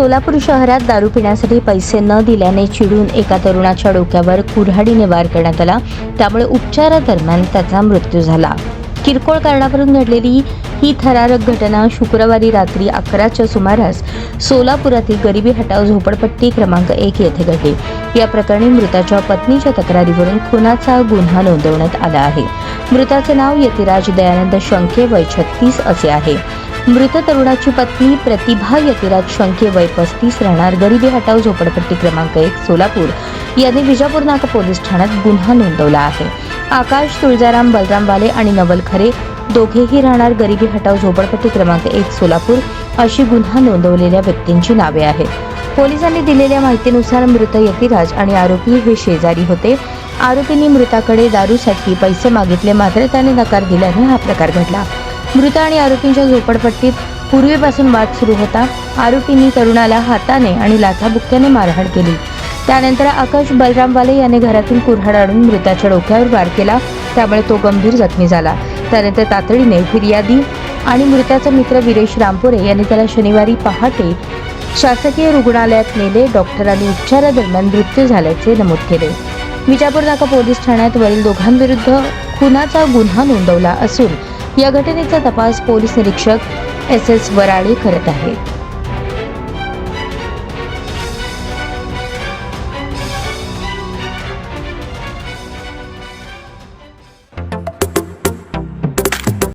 सोलापूर शहरात दारू पिण्यासाठी पैसे न दिल्याने चिडून एका तरुणाच्या डोक्यावर कुऱ्हाडीने वार करण्यात आला. त्यामुळे उपचारादरम्यान त्याचा मृत्यू झाला. किरकोळ कारणावरून घडलेली ही थरारक घटना शुक्रवारी रात्री अकराच्या सुमारास सोलापुरातील गरिबी हटाव झोपडपट्टी क्रमांक एक येथे घडली. या प्रकरणी मृताच्या पत्नीच्या तक्रारीवरून खुनाचा गुन्हा नोंदवण्यात आला आहे. मृताचे नाव यतिराज दयानंद शंके वय छत्तीस असे आहे. मृत तरुणाची पत्नी प्रतिभा यतिराज शंके वय पस्तीस राहणार गरिबी हटाव झोपडपट्टी क्रमांक एक सोलापूर. यांनी विजापूर नाका पोलीस ठाण्यात गुन्हा नोंदवला आहे. आकाश तुळजाराम बलराम वाले आणि नवल खरे दोघेही राहणार गरिबी हटाव झोपडपट्टी क्रमांक एक सोलापूर अशी गुन्हा नोंदवलेल्या व्यक्तींची नावे आहेत. पोलिसांनी दिलेल्या माहितीनुसार मृत यतिराज आणि आरोपी हे शेजारी होते. आरोपींनी मृताकडे दारूसाठी पैसे मागितले मात्र त्याने नकार दिल्याने हा प्रकार घडला. मृत आणि आरोपींच्या झोपडपट्टीत पूर्वीपासून वाद सुरू होता. आरोपींनी तरुणाला हाताने आणि लाथाबुक्क्याने मारहाण केली. त्यानंतर आकाश बलरामवाले याने घरातून कुऱ्हाड आणून मृताच्या डोक्यावर वार केला. त्यामुळे तो गंभीर जखमी झाला. त्यानंतर तातडीने फिर्यादी आणि मृताचा मित्र विरेश रामपुरे यांनी त्याला शनिवारी पहाटे शासकीय रुग्णालयात नेले. डॉक्टरांनी उपचारादरम्यान मृत्यू झाल्याचे नमूद केले. विजापूर नाका पोलीस ठाण्यात वरील दोघांविरुद्ध खुनाचा गुन्हा नोंदवला असून या घटनेचा तपास पोलीस निरीक्षक एस एस वराळे करत आहेत.